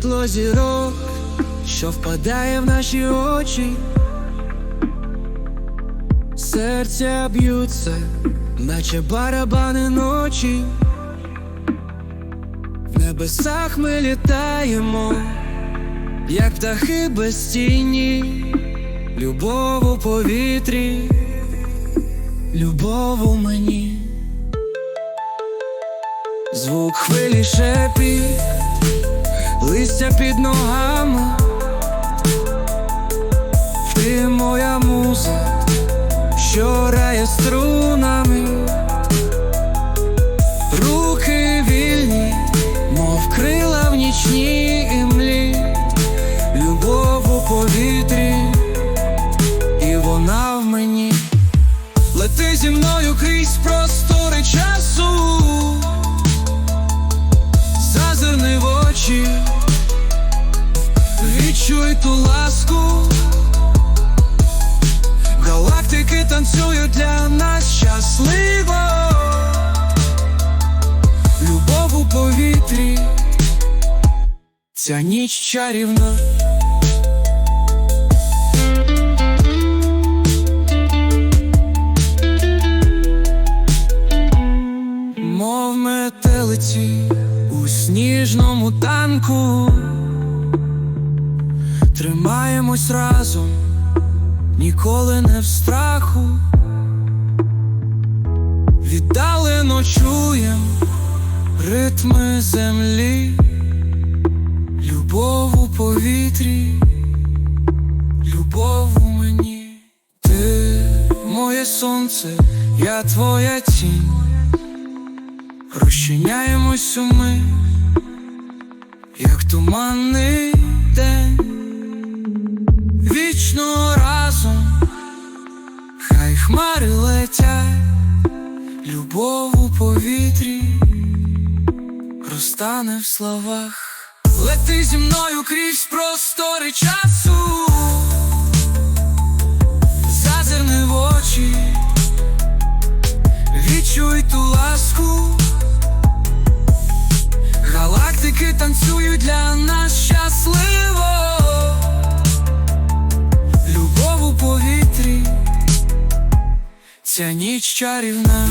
світло зірок, що впадає в наші очі, серця б'ються, наче барабани ночі. В небесах ми літаємо, як птахи без тіні, любов у повітрі, любов у мені. Звук хвилі шепі, листя під ногами, ти моя муза, що грає струнами, руки вільні, мов крила в нічній імлі, любов у повітрі, і вона в мені. Лети зі мною крізь простори часу. Зазирни в очі, відчуй ту ласку, галактики танцюють для нас щасливо, любов у повітрі, ця ніч чарівна. Мов метелиці сніжному танку, тримаємось разом, ніколи не в страху, віддалено чуєм ритми землі, любов у повітрі, любов у мені, ти моє сонце, я твоя тінь. Розчиняємось у ми, як туманний день, вічно разом, хай хмари летять, любов у повітрі розтане в словах. Лети зі мною крізь простори часу, зазирни в очі, Галактики танцюють для нас щасливо, любов у повітрі, ця ніч чарівна.